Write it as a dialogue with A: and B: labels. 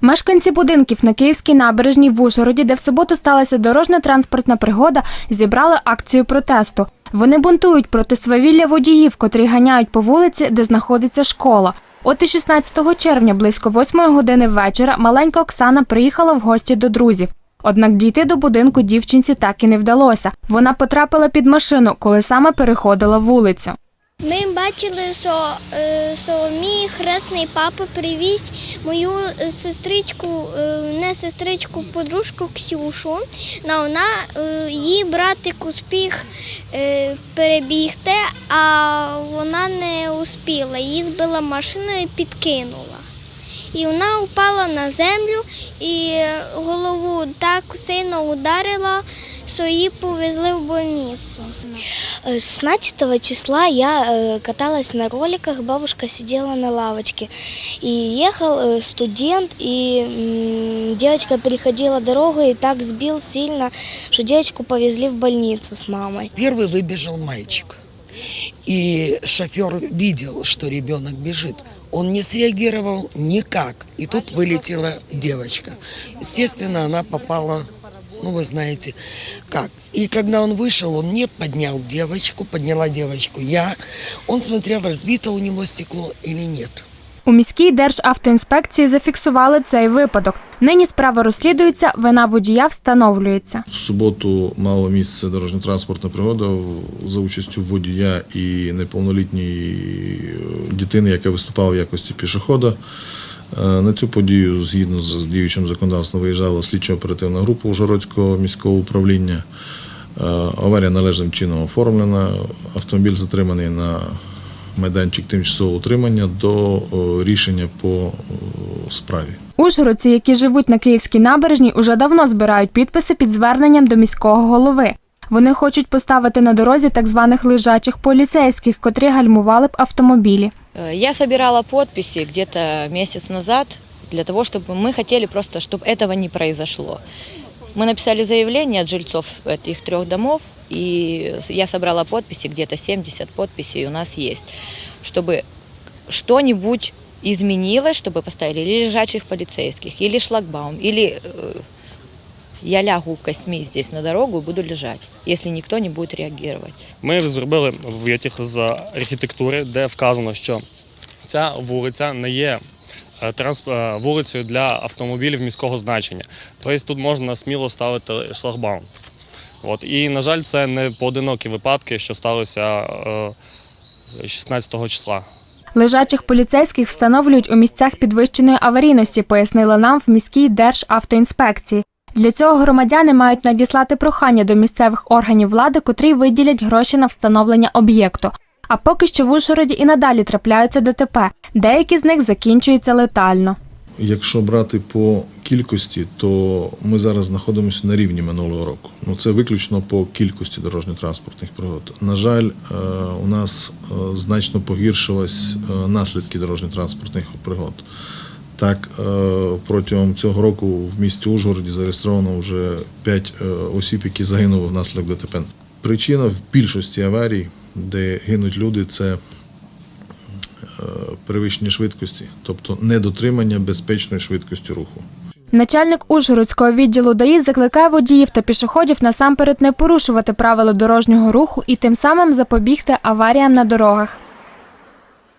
A: Мешканці будинків на Київській набережній в Ужгороді, де в суботу сталася дорожньо-транспортна пригода, зібрали акцію протесту. Вони бунтують проти свавілля водіїв, котрі ганяють по вулиці, де знаходиться школа. От і 16 червня, близько 8 години вечора, маленька Оксана приїхала в гості до друзів. Однак дійти до будинку дівчинці так і не вдалося. Вона потрапила під машину, коли саме переходила вулицю.
B: Ми бачили, що, е, що мій хресний папа привіз мою е, сестричку, е, не сестричку, подружку Ксюшу. На вона її братик успіх перебігти, а вона не успіла. Її збила машиною і підкинула І вона упала на землю і голову так сильно ударила, що її повезли в больницю.
C: Э, 16 числа я э, каталась на роликах, бабушка сидела на лавочке. И ехал э, студент, и м, девочка переходила дорогу и так сбил сильно, что девочку повезли в больницу с мамой.
D: Первый выбежал мальчик. И шофер видел, что ребенок бежит. Он не среагировал никак. И тут вылетела девочка. Естественно, она попала, ну вы знаете, как. И когда он вышел, он не поднял девочку, подняла девочку я. Он смотрел, разбито у него стекло или нет.
A: У міській державтоінспекції зафіксували цей випадок. Нині справа розслідується, вина водія встановлюється.
E: В суботу мало місце дорожньо-транспортна пригода за участю водія і неповнолітньої е, дитини, яка виступала в якості пішохода. Е, На цю подію, згідно з діючим законодавством, виїжджала слідчо-оперативна група Ужгородського міського управління. Е, Аварія належним чином оформлена. Автомобіль затриманий на майданчик тимчасового утримання до е, рішення по е, справі.
A: Ужгородці, які живуть на Київській набережній, уже давно збирають підписи під зверненням до міського голови. Вони хочуть поставити на дорозі так званих лежачих поліцейських, котрі гальмували б автомобілі.
F: Э, Я собирала подписи где-то месяц назад для того, чтобы мы хотели просто, чтобы этого не произошло. Мы написали заявление от жильцов этих трех домов, и я собрала подписи, где-то 70 подписей у нас есть, чтобы что-нибудь изменилось, чтобы поставили или лежачих полицейских, или шлагбаум, или э, я лягу костьми здесь на дорогу и буду лежать, если никто не будет реагировать.
G: Ми зробили витяг з архітектури, де вказано, що ця вулиця не є е, трансп- е, вулицею для автомобілів міського значення. Тобто тут можна сміло ставити шлагбаум. От. І, на жаль, це не поодинокі випадки, що сталося е, 16 числа.
A: Лежачих поліцейських встановлюють у місцях підвищеної аварійності, пояснили нам в міській державтоінспекції. Для цього громадяни мають надіслати прохання до місцевих органів влади, котрі виділять гроші на встановлення об'єкту. А поки що в Ужгороді і надалі трапляються ДТП. Деякі з них закінчуються летально.
E: Якщо брати по кількості, то ми зараз знаходимося на рівні минулого року. Ну це виключно по кількості дорожньо-транспортних пригод. На жаль, е, у нас е, значно погіршились е, наслідки дорожньо-транспортних пригод. Так, протягом цього року в місті Ужгороді зареєстровано вже 5 осіб, які загинули внаслідок ДТП. Причина в більшості аварій, де гинуть люди, це е, перевищення швидкості, тобто недотримання безпечної швидкості руху.
A: Начальник Ужгородського відділу ДАІ закликає водіїв та пішоходів насамперед не порушувати правила дорожнього руху і тим самим запобігти аваріям на дорогах.